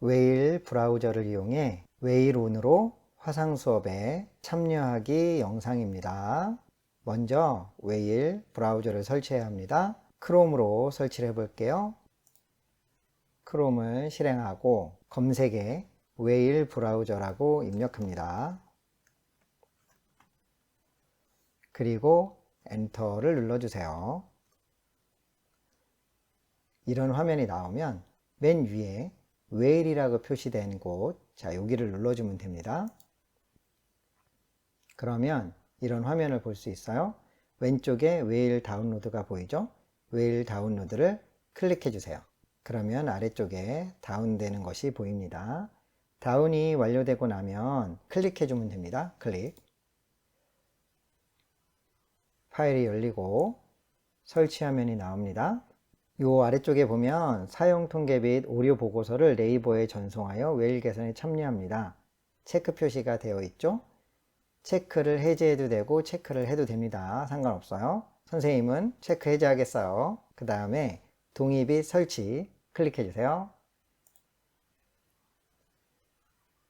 웨일 브라우저를 이용해 웨일온으로 화상 수업에 참여하기 영상입니다. 먼저 웨일 브라우저를 설치해야 합니다. 크롬으로 설치를 해 볼게요. 크롬을 실행하고 검색에 웨일 브라우저라고 입력합니다. 그리고 엔터를 눌러주세요. 이런 화면이 나오면 맨 위에 웨일이라고 표시된 곳, 자, 여기를 눌러주면 됩니다. 그러면 이런 화면을 볼 수 있어요. 왼쪽에 웨일 다운로드가 보이죠? 웨일 다운로드를 클릭해 주세요. 그러면 아래쪽에 다운되는 것이 보입니다. 다운이 완료되고 나면 클릭해 주면 됩니다. 클릭. 파일이 열리고 설치 화면이 나옵니다. 요 아래쪽에 보면 사용 통계 및 오류 보고서를 네이버에 전송하여 웨일 개선에 참여합니다. 체크 표시가 되어 있죠? 체크를 해제해도 되고 체크를 해도 됩니다. 상관없어요. 선생님은 체크 해제하겠어요. 그 다음에 동의 및 설치 클릭해 주세요.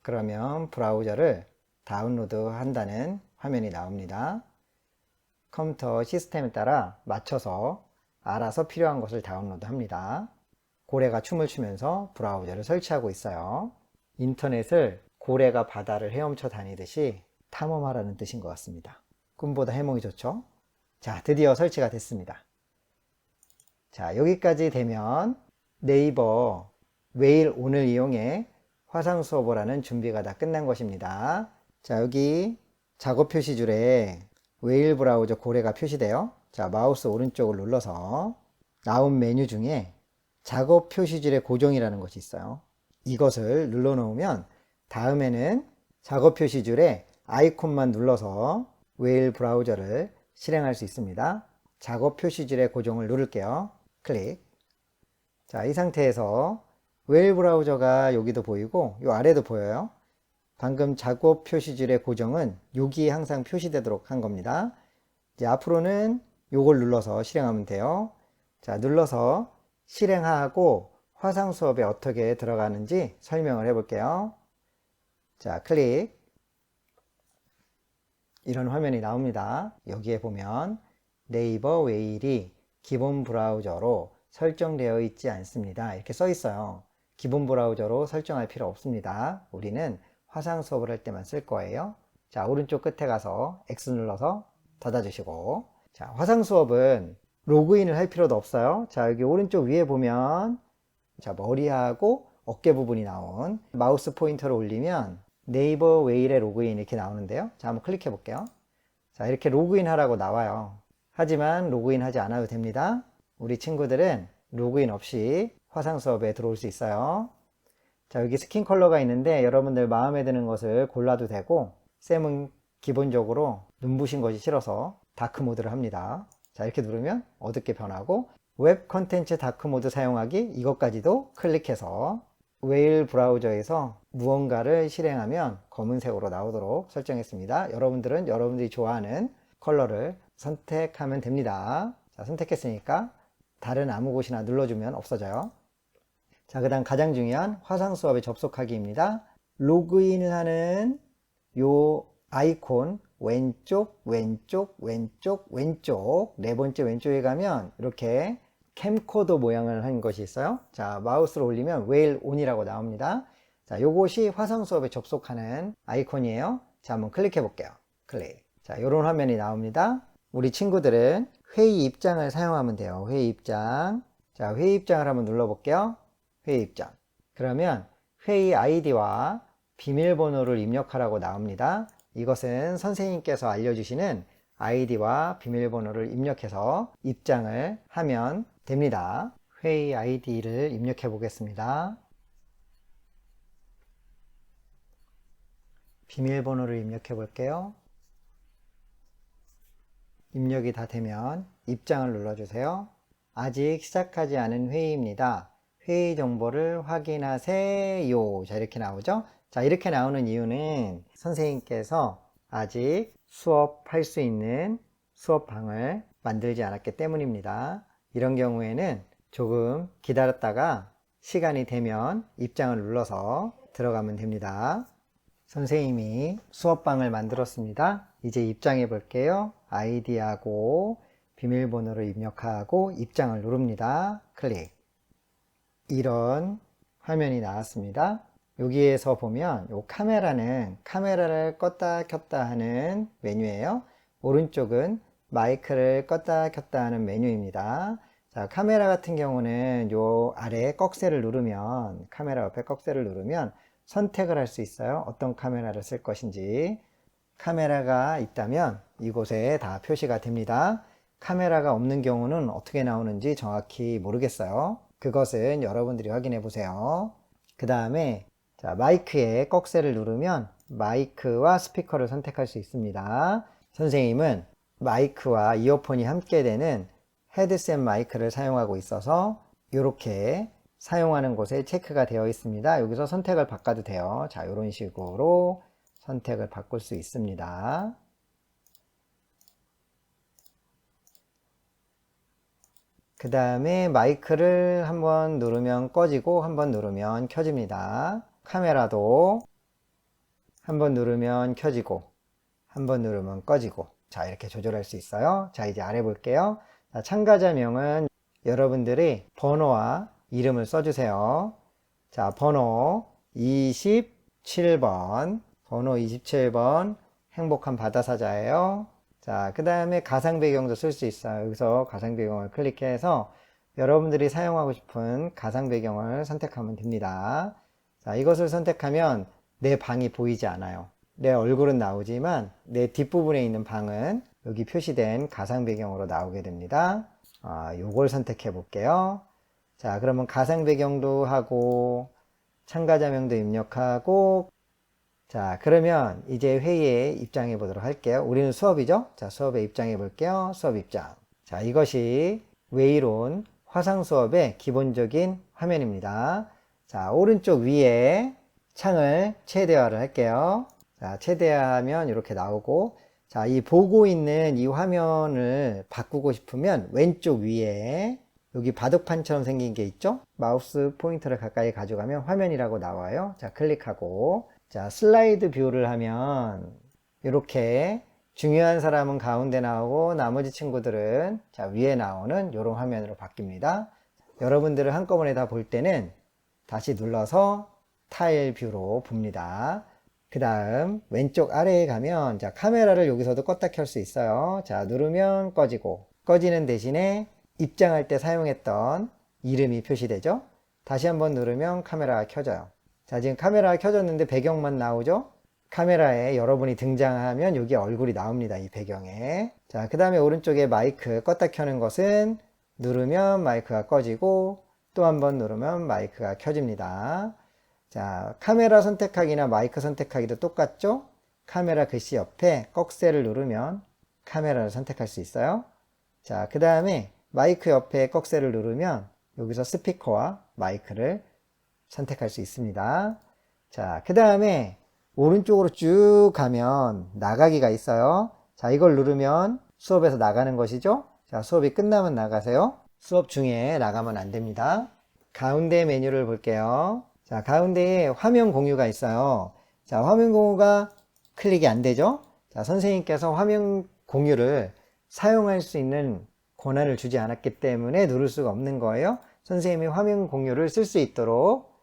그러면 브라우저를 다운로드 한다는 화면이 나옵니다. 컴퓨터 시스템에 따라 맞춰서 알아서 필요한 것을 다운로드 합니다. 고래가 춤을 추면서 브라우저를 설치하고 있어요. 인터넷을 고래가 바다를 헤엄쳐 다니듯이 탐험하라는 뜻인 것 같습니다. 꿈보다 해몽이 좋죠? 자, 드디어 설치가 됐습니다. 자, 여기까지 되면 네이버 웨일 오늘 이용해 화상 수업을 하는 준비가 다 끝난 것입니다. 자, 여기 작업 표시줄에 웨일 브라우저 고래가 표시돼요. 자, 마우스 오른쪽을 눌러서 나온 메뉴 중에 작업 표시줄의 고정이라는 것이 있어요. 이것을 눌러 놓으면 다음에는 작업 표시줄에 아이콘만 눌러서 웨일 브라우저를 실행할 수 있습니다. 작업 표시줄의 고정을 누를게요. 클릭. 자, 이 상태에서 웨일 브라우저가 여기도 보이고 이 아래도 보여요. 방금 작업 표시줄의 고정은 여기에 항상 표시되도록 한 겁니다. 이제 앞으로는 요걸 눌러서 실행하면 돼요. 자, 눌러서 실행하고 화상 수업에 어떻게 들어가는지 설명을 해 볼게요. 자, 클릭. 이런 화면이 나옵니다. 여기에 보면 네이버 웨일이 기본 브라우저로 설정되어 있지 않습니다. 이렇게 써 있어요. 기본 브라우저로 설정할 필요 없습니다. 우리는 화상 수업을 할 때만 쓸 거예요. 자, 오른쪽 끝에 가서 X 눌러서 닫아주시고. 자, 화상 수업은 로그인을 할 필요도 없어요. 자, 여기 오른쪽 위에 보면 자, 머리하고 어깨 부분이 나온 마우스 포인터를 올리면 네이버 웨일의 로그인 이렇게 나오는데요. 자, 한번 클릭해 볼게요. 자, 이렇게 로그인 하라고 나와요. 하지만 로그인 하지 않아도 됩니다. 우리 친구들은 로그인 없이 화상 수업에 들어올 수 있어요. 자, 여기 스킨 컬러가 있는데 여러분들 마음에 드는 것을 골라도 되고 쌤은 기본적으로 눈부신 것이 싫어서 다크 모드를 합니다. 자, 이렇게 누르면 어둡게 변하고 웹 컨텐츠 다크 모드 사용하기 이것까지도 클릭해서 웨일 브라우저에서 무언가를 실행하면 검은색으로 나오도록 설정했습니다. 여러분들은 여러분들이 좋아하는 컬러를 선택하면 됩니다. 자, 선택했으니까 다른 아무 곳이나 눌러주면 없어져요. 자, 그 다음 가장 중요한 화상 수업에 접속하기입니다. 로그인을 하는 요 아이콘 왼쪽, 왼쪽, 왼쪽, 왼쪽 네 번째 왼쪽에 가면 이렇게 캠코더 모양을 한 것이 있어요. 자, 마우스를 올리면 웨일 온이라고 나옵니다. 자, 요것이 화상 수업에 접속하는 아이콘이에요. 자, 한번 클릭해 볼게요. 클릭. 자, 이런 화면이 나옵니다. 우리 친구들은 회의 입장을 사용하면 돼요. 회의 입장. 자, 회의 입장을 한번 눌러 볼게요. 회의 입장. 그러면 회의 아이디와 비밀번호를 입력하라고 나옵니다. 이것은 선생님께서 알려주시는 아이디와 비밀번호를 입력해서 입장을 하면 됩니다. 회의 아이디를 입력해 보겠습니다. 비밀번호를 입력해 볼게요. 입력이 다 되면 입장을 눌러주세요. 아직 시작하지 않은 회의입니다. 회의 정보를 확인하세요. 자, 이렇게 나오죠? 자, 이렇게 나오는 이유는 선생님께서 아직 수업할 수 있는 수업방을 만들지 않았기 때문입니다. 이런 경우에는 조금 기다렸다가 시간이 되면 입장을 눌러서 들어가면 됩니다. 선생님이 수업방을 만들었습니다. 이제 입장해 볼게요. 아이디하고 비밀번호를 입력하고 입장을 누릅니다. 클릭. 이런 화면이 나왔습니다. 여기에서 보면 이 카메라는 카메라를 껐다 켰다 하는 메뉴예요. 오른쪽은 마이크를 껐다 켰다 하는 메뉴입니다. 자, 카메라 같은 경우는 요 아래 꺽쇠를 누르면 카메라 옆에 꺽쇠를 누르면 선택을 할 수 있어요. 어떤 카메라를 쓸 것인지. 카메라가 있다면 이곳에 다 표시가 됩니다. 카메라가 없는 경우는 어떻게 나오는지 정확히 모르겠어요. 그것은 여러분들이 확인해 보세요. 그 다음에 자, 마이크에 꺽쇠를 누르면 마이크와 스피커를 선택할 수 있습니다. 선생님은 마이크와 이어폰이 함께 되는 헤드셋 마이크를 사용하고 있어서 이렇게 사용하는 곳에 체크가 되어 있습니다. 여기서 선택을 바꿔도 돼요. 자, 이런 식으로 선택을 바꿀 수 있습니다. 그 다음에 마이크를 한번 누르면 꺼지고 한번 누르면 켜집니다. 카메라도 한번 누르면 켜지고 한번 누르면 꺼지고 자 이렇게 조절할 수 있어요. 자 이제 아래 볼게요. 자, 참가자명은 여러분들이 번호와 이름을 써주세요. 자 번호 27번 번호 27번 행복한 바다사자예요. 자, 그 다음에 가상 배경도 쓸 수 있어요. 여기서 가상 배경을 클릭해서 여러분들이 사용하고 싶은 가상 배경을 선택하면 됩니다. 자, 이것을 선택하면 내 방이 보이지 않아요. 내 얼굴은 나오지만 내 뒷부분에 있는 방은 여기 표시된 가상 배경으로 나오게 됩니다. 아, 요걸 선택해 볼게요. 자, 그러면 가상 배경도 하고 참가자명도 입력하고 자, 그러면 이제 회의에 입장해 보도록 할게요. 우리는 수업이죠? 자, 수업에 입장해 볼게요. 수업 입장. 자, 이것이 웨이론 화상 수업의 기본적인 화면입니다. 자, 오른쪽 위에 창을 최대화를 할게요. 자, 최대화하면 이렇게 나오고, 자, 이 보고 있는 이 화면을 바꾸고 싶으면 왼쪽 위에 여기 바둑판처럼 생긴 게 있죠? 마우스 포인터를 가까이 가져가면 화면이라고 나와요. 자, 클릭하고, 자, 슬라이드 뷰를 하면 이렇게 중요한 사람은 가운데 나오고 나머지 친구들은 자, 위에 나오는 이런 화면으로 바뀝니다. 여러분들을 한꺼번에 다 볼 때는 다시 눌러서 타일 뷰로 봅니다. 그 다음 왼쪽 아래에 가면 자, 카메라를 여기서도 껐다 켤 수 있어요. 자, 누르면 꺼지고 꺼지는 대신에 입장할 때 사용했던 이름이 표시되죠. 다시 한번 누르면 카메라가 켜져요. 자, 지금 카메라가 켜졌는데 배경만 나오죠? 카메라에 여러분이 등장하면 여기 얼굴이 나옵니다. 이 배경에. 자, 그 다음에 오른쪽에 마이크 껐다 켜는 것은 누르면 마이크가 꺼지고 또 한 번 누르면 마이크가 켜집니다. 자, 카메라 선택하기나 마이크 선택하기도 똑같죠? 카메라 글씨 옆에 꺽쇠를 누르면 카메라를 선택할 수 있어요. 자, 그 다음에 마이크 옆에 꺽쇠를 누르면 여기서 스피커와 마이크를 선택할 수 있습니다. 자, 그 다음에 오른쪽으로 쭉 가면 나가기가 있어요. 자, 이걸 누르면 수업에서 나가는 것이죠. 자, 수업이 끝나면 나가세요. 수업 중에 나가면 안 됩니다. 가운데 메뉴를 볼게요. 자, 가운데에 화면 공유가 있어요. 자, 화면 공유가 클릭이 안 되죠? 자, 선생님께서 화면 공유를 사용할 수 있는 권한을 주지 않았기 때문에 누를 수가 없는 거예요. 선생님이 화면 공유를 쓸 수 있도록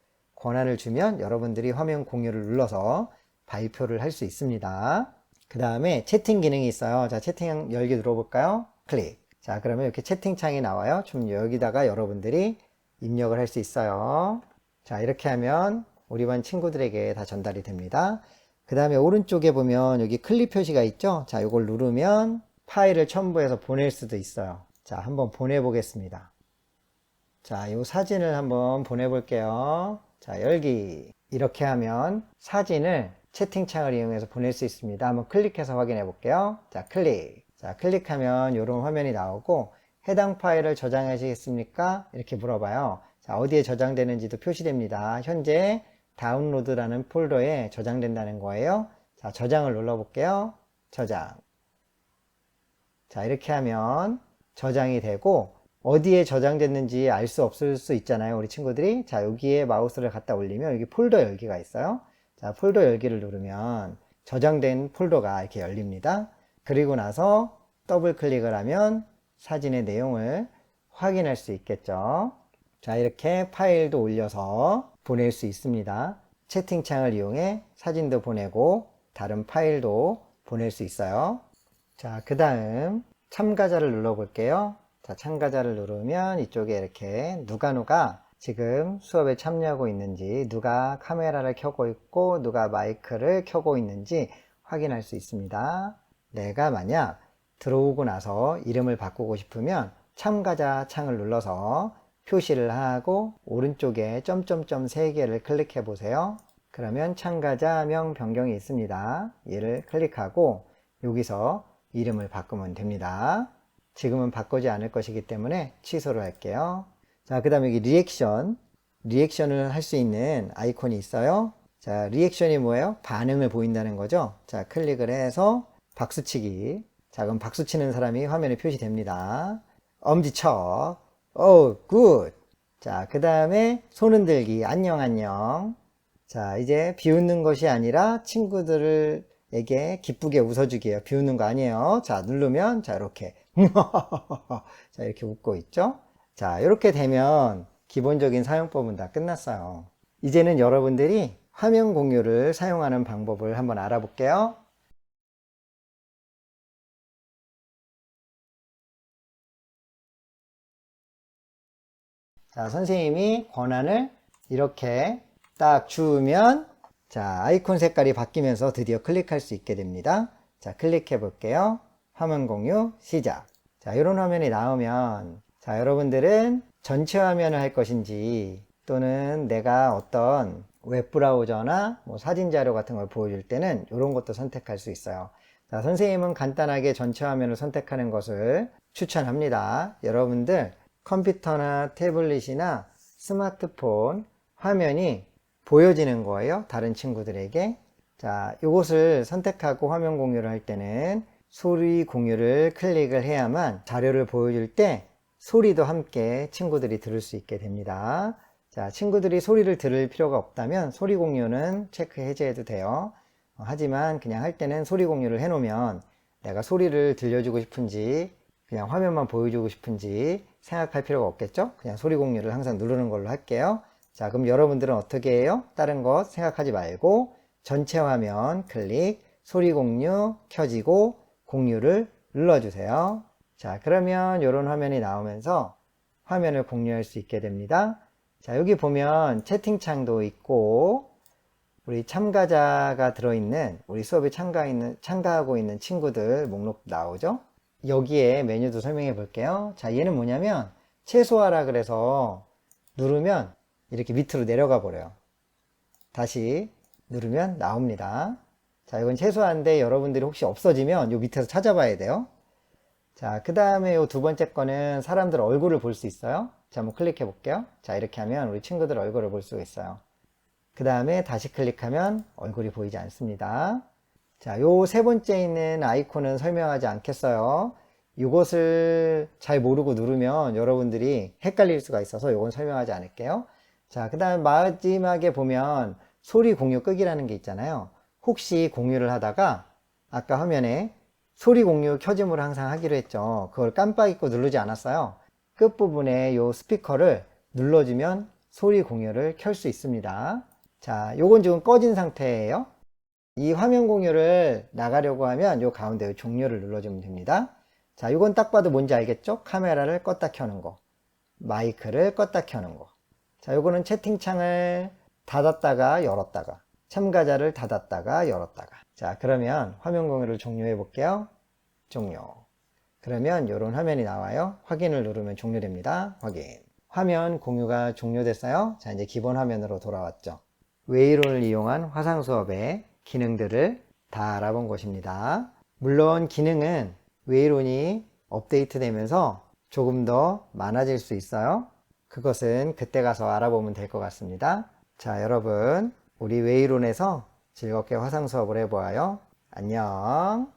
권한을 주면 여러분들이 화면 공유를 눌러서 발표를 할 수 있습니다. 그 다음에 채팅 기능이 있어요. 자, 채팅 열기 눌러볼까요? 클릭. 자, 그러면 이렇게 채팅창이 나와요. 좀 여기다가 여러분들이 입력을 할 수 있어요. 자, 이렇게 하면 우리 반 친구들에게 다 전달이 됩니다. 그 다음에 오른쪽에 보면 여기 클립 표시가 있죠? 자, 이걸 누르면 파일을 첨부해서 보낼 수도 있어요. 자, 한번 보내보겠습니다. 자, 이 사진을 한번 보내볼게요. 자, 열기. 이렇게 하면 사진을 채팅창을 이용해서 보낼 수 있습니다. 한번 클릭해서 확인해 볼게요. 자, 클릭. 자, 클릭하면 이런 화면이 나오고 해당 파일을 저장하시겠습니까? 이렇게 물어봐요. 자, 어디에 저장되는지도 표시됩니다. 현재 다운로드라는 폴더에 저장된다는 거예요. 자, 저장을 눌러 볼게요. 저장. 자, 이렇게 하면 저장이 되고 어디에 저장됐는지 알 수 없을 수 있잖아요. 우리 친구들이. 자, 여기에 마우스를 갖다 올리면 여기 폴더 열기가 있어요. 자, 폴더 열기를 누르면 저장된 폴더가 이렇게 열립니다. 그리고 나서 더블 클릭을 하면 사진의 내용을 확인할 수 있겠죠. 자, 이렇게 파일도 올려서 보낼 수 있습니다. 채팅창을 이용해 사진도 보내고 다른 파일도 보낼 수 있어요. 자, 그 다음 참가자를 눌러 볼게요. 자, 참가자를 누르면 이쪽에 이렇게 누가 누가 지금 수업에 참여하고 있는지, 누가 카메라를 켜고 있고, 누가 마이크를 켜고 있는지 확인할 수 있습니다. 내가 만약 들어오고 나서 이름을 바꾸고 싶으면 참가자 창을 눌러서 표시를 하고 오른쪽에 점점점 3개를 클릭해 보세요. 그러면 참가자명 변경이 있습니다. 얘를 클릭하고 여기서 이름을 바꾸면 됩니다. 지금은 바꾸지 않을 것이기 때문에 취소를 할게요. 자, 그 다음에 여기 리액션. 리액션을 할 수 있는 아이콘이 있어요. 자, 리액션이 뭐예요? 반응을 보인다는 거죠. 자, 클릭을 해서 박수치기. 자, 그럼 박수치는 사람이 화면에 표시됩니다. 엄지척. 오, 굿. 자, 그 다음에 손 흔들기. 안녕, 안녕. 자, 이제 비웃는 것이 아니라 친구들 에게 기쁘게 웃어주기예요. 비웃는 거 아니에요. 자, 누르면, 자, 이렇게. 자, 이렇게 웃고 있죠? 자, 이렇게 되면 기본적인 사용법은 다 끝났어요. 이제는 여러분들이 화면 공유를 사용하는 방법을 한번 알아볼게요. 자, 선생님이 권한을 이렇게 딱 주면 자, 아이콘 색깔이 바뀌면서 드디어 클릭할 수 있게 됩니다. 자, 클릭해 볼게요. 화면 공유 시작. 자, 이런 화면이 나오면 자, 여러분들은 전체 화면을 할 것인지 또는 내가 어떤 웹 브라우저나 뭐 사진 자료 같은 걸 보여줄 때는 이런 것도 선택할 수 있어요. 자, 선생님은 간단하게 전체 화면을 선택하는 것을 추천합니다. 여러분들 컴퓨터나 태블릿이나 스마트폰 화면이 보여지는 거예요. 다른 친구들에게. 자, 이것을 선택하고 화면 공유를 할 때는 소리 공유를 클릭을 해야만 자료를 보여줄 때 소리도 함께 친구들이 들을 수 있게 됩니다. 자, 친구들이 소리를 들을 필요가 없다면 소리 공유는 체크 해제해도 돼요. 어, 하지만 그냥 할 때는 소리 공유를 해놓으면 내가 소리를 들려주고 싶은지 그냥 화면만 보여주고 싶은지 생각할 필요가 없겠죠? 그냥 소리 공유를 항상 누르는 걸로 할게요. 자, 그럼 여러분들은 어떻게 해요? 다른 것 생각하지 말고 전체 화면 클릭, 소리 공유 켜지고 공유를 눌러주세요. 자, 그러면 이런 화면이 나오면서 화면을 공유할 수 있게 됩니다. 자, 여기 보면 채팅창도 있고 우리 참가자가 들어있는 우리 수업에 참가 있는, 참가하고 있는 친구들 목록 나오죠? 여기에 메뉴도 설명해 볼게요. 자, 얘는 뭐냐면 최소화라 그래서 누르면 이렇게 밑으로 내려가 버려요. 다시 누르면 나옵니다. 자, 이건 최소화인데 여러분들이 혹시 없어지면 요 밑에서 찾아봐야 돼요. 자, 그 다음에 요 두 번째 거는 사람들 얼굴을 볼 수 있어요. 자, 한번 클릭해 볼게요. 자, 이렇게 하면 우리 친구들 얼굴을 볼 수 있어요. 그 다음에 다시 클릭하면 얼굴이 보이지 않습니다. 자, 요 세 번째 있는 아이콘은 설명하지 않겠어요. 이것을 잘 모르고 누르면 여러분들이 헷갈릴 수가 있어서 이건 설명하지 않을게요. 자, 그 다음 마지막에 보면 소리 공유 끄기라는 게 있잖아요. 혹시 공유를 하다가 아까 화면에 소리 공유 켜짐으로 항상 하기로 했죠. 그걸 깜빡 잊고 누르지 않았어요. 끝부분에 요 스피커를 눌러주면 소리 공유를 켤 수 있습니다. 자, 요건 지금 꺼진 상태예요. 이 화면 공유를 나가려고 하면 요 가운데 요 종료를 눌러주면 됩니다. 자, 이건 딱 봐도 뭔지 알겠죠? 카메라를 껐다 켜는 거. 마이크를 껐다 켜는 거. 자, 요거는 채팅창을 닫았다가 열었다가. 참가자를 닫았다가 열었다가. 자, 그러면 화면 공유를 종료해 볼게요. 종료. 그러면 이런 화면이 나와요. 확인을 누르면 종료됩니다. 확인. 화면 공유가 종료됐어요. 자, 이제 기본 화면으로 돌아왔죠. 웨이론을 이용한 화상 수업의 기능들을 다 알아본 것입니다. 물론 기능은 웨이론이 업데이트 되면서 조금 더 많아질 수 있어요. 그것은 그때 가서 알아보면 될 것 같습니다. 자, 여러분, 우리 웨이론에서 즐겁게 화상 수업을 해보아요. 안녕.